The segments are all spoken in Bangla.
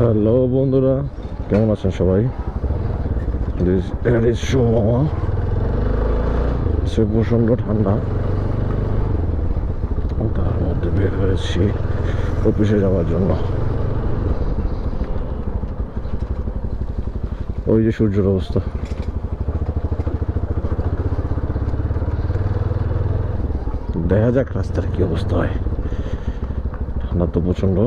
হ্যালো বন্ধুরা, কেমন আছেন সবাই? সে প্রচণ্ড ঠান্ডা। তার মধ্যে বের হয়েছি অফিসে যাওয়ার জন্য। ওই যে সূর্যের অবস্থা। দেখা যাক রাস্তার কি অবস্থা হয়। ঠান্ডা তো প্রচণ্ড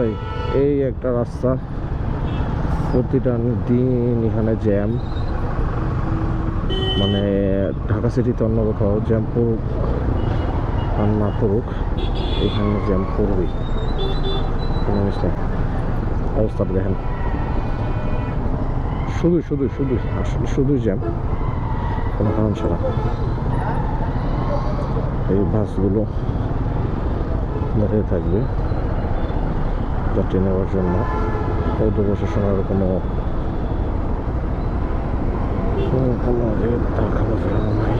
ওই এই একটা রাস্তা। প্রতিটা দিন এখানে জ্যাম মানে ঢাকা সিটিতে অন্য কোথাও জ্যাম পড়ুক আর না পড়ুক এখানে জ্যাম পড়বেই অবস্থাটা দেখেন। শুধু শুধু শুধু আসলে শুধুই জ্যাম কোনো কারণ ছাড়া। এই বাসগুলো দাঁড়িয়ে থাকবে। যাত্রী নেওয়ার জন্য পৌদ্ধ প্রশাসনের কোনো কোনো দেখানো ফেরানো নাই।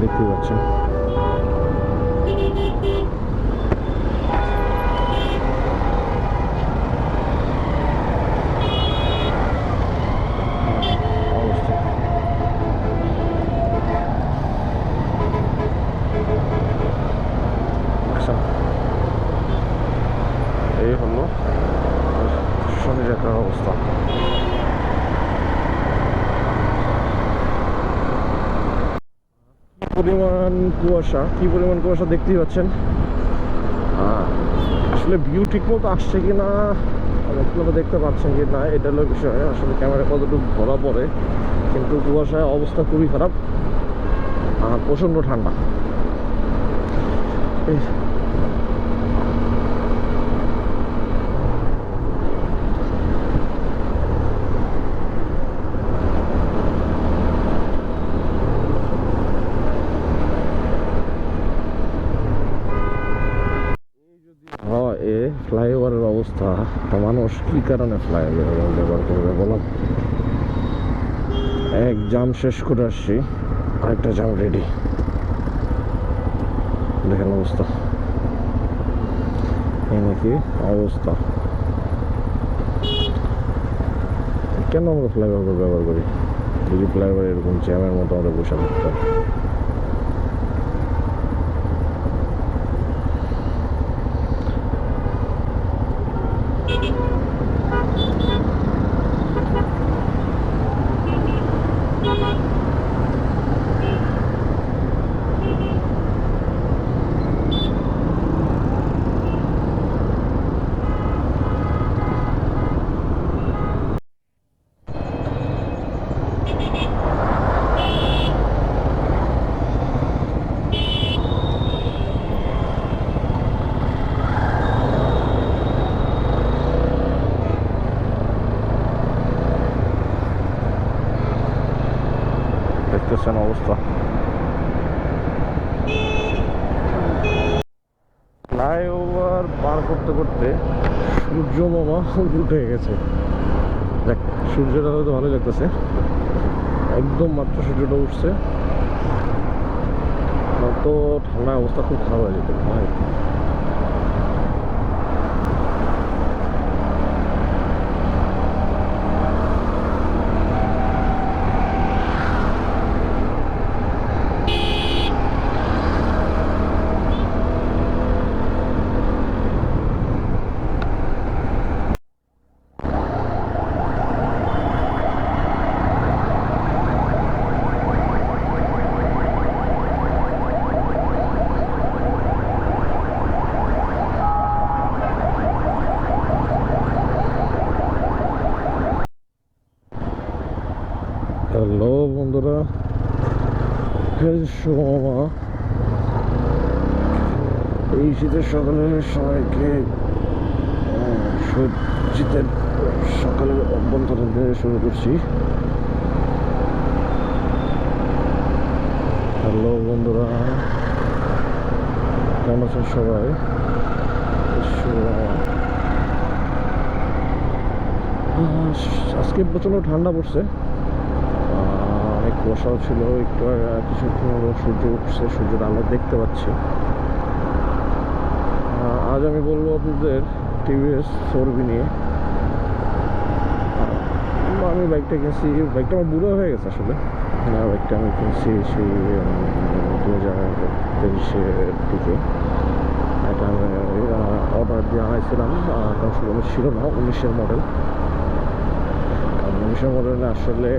দেখতে পাচ্ছেন অবস্থা আচ্ছা এই হলো রেখার অবস্থা কি পরিমাণ কুয়াশা কি পরিমাণ কুয়াশা দেখতেই পাচ্ছেন? আসলে ভিউ ঠিক মতো আসছে কি না আপনারা দেখতে পাচ্ছেন কি না এটা হলো বিষয়। আসলে ক্যামেরা কতটুকু ধরা পড়ে কিন্তু কুয়াশায় অবস্থা খুবই খারাপ। আর প্রচণ্ড ঠান্ডা। এই অবস্থা? মানুষ কি কারণে ফ্লাইওভার ব্যবহার করবে বলো। এক জাম শেষ করে আসছি। আরেকটা জাম রেডি দেখেন অবস্থা। এই নাকি অবস্থা। কেন আমরা ফ্লাইওভার ব্যবহার করি? যদি ফ্লাইওভার এরকম জ্যামের মতো আমাদের বসে থাকতে দেখতেছেন অবস্থা। ফ্লাইওভার পার করতে করতে সূর্য মামা উঠে গেছে। দেখ, সূর্যটা হয়তো ভালোই লাগতেছে। একদম মাত্র সূর্যটা উঠছে। তো ঠান্ডা অবস্থা খুব খারাপ হয়ে যেত। ভাই হ্যালো বন্ধুরা সোমা। এই শীতের সকালে সবাইকে শীতের সকালের অভ্যন্তরণ দিয়ে শুরু করছি। হ্যালো বন্ধুরা, কেমন আছেন সবাই? আজকে প্রচণ্ড ঠান্ডা পড়ছে। কুয়াশাও ছিল, একটু কিছুক্ষণ হলো সূর্য উঠছে, সূর্যের আলো দেখতে পাচ্ছি। আজ আমি বলব আপনাদের টিভিএস ফোর বি নিয়ে আমি বাইকটা কিনছি, বাইকটা আমার বুড়ো হয়ে গেছে আসলে। বাইকটা আমি কিনছি সেই দু হাজার তেইশের দিকে। এটা আমি অর্ডার দিয়ে আনাইছিলাম শুধু ছিল না, উনিশের মডেল কারণ উনিশের মডেলে আসলে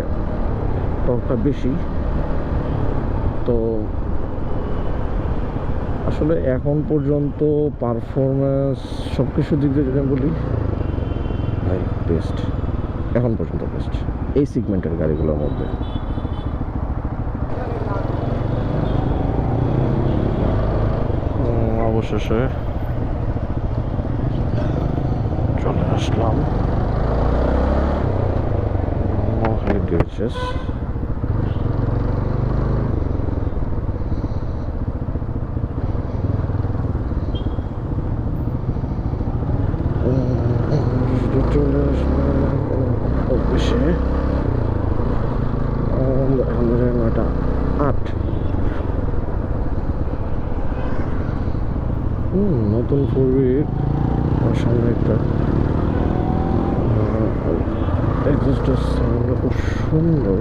টকটা বেশি। তো আসলে এখন পর্যন্ত পারফরমেন্স সব কিছু দিক দিয়ে যদি আমি বলি, ভাই বেস্ট এখন পর্যন্ত বেস্ট এই সিগমেন্টের গাড়িগুলোর মধ্যে। অবশেষে চলে আসলাম অফিসে আমাদের নয়টা আট হুম নতুন পূর্বীর সামনে একটা খুব সুন্দর।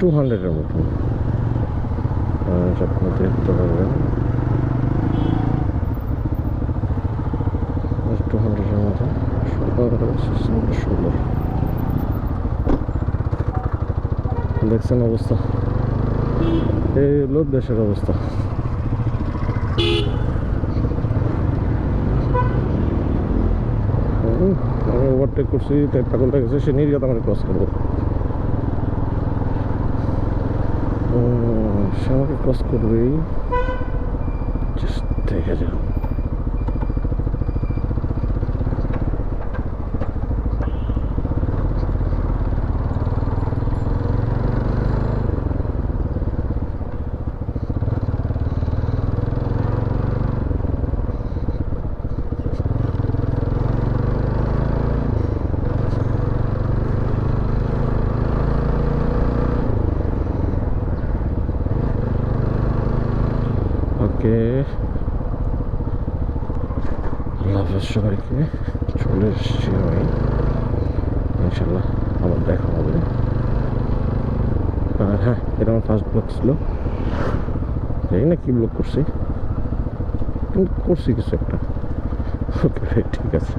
টু হান্ড্রেডের মতো আপনি দেখতে পারবেন। টু হান্ড্রেডের মতন। সুন্দর সুন্দর। দেখছেন অবস্থা? এই লোক দেশের অবস্থা হুম, আমি ওভারটেক করছি তাই পাগলটা গেছে সে নির্গাত আমার ক্রস করব সে আমাকে ক্রস করবেই দেখে যাও। ওকে লাভের সবাইকে চলে এসেছি আমি। ইনশাল্লাহ আবার দেখা হবে। আর হ্যাঁ এটা আমার ফার্স্ট ব্লগ ছিল। জানি না কি ব্লগ করছি। কিন্তু করছি কিছু একটা। ওকে ঠিক আছে।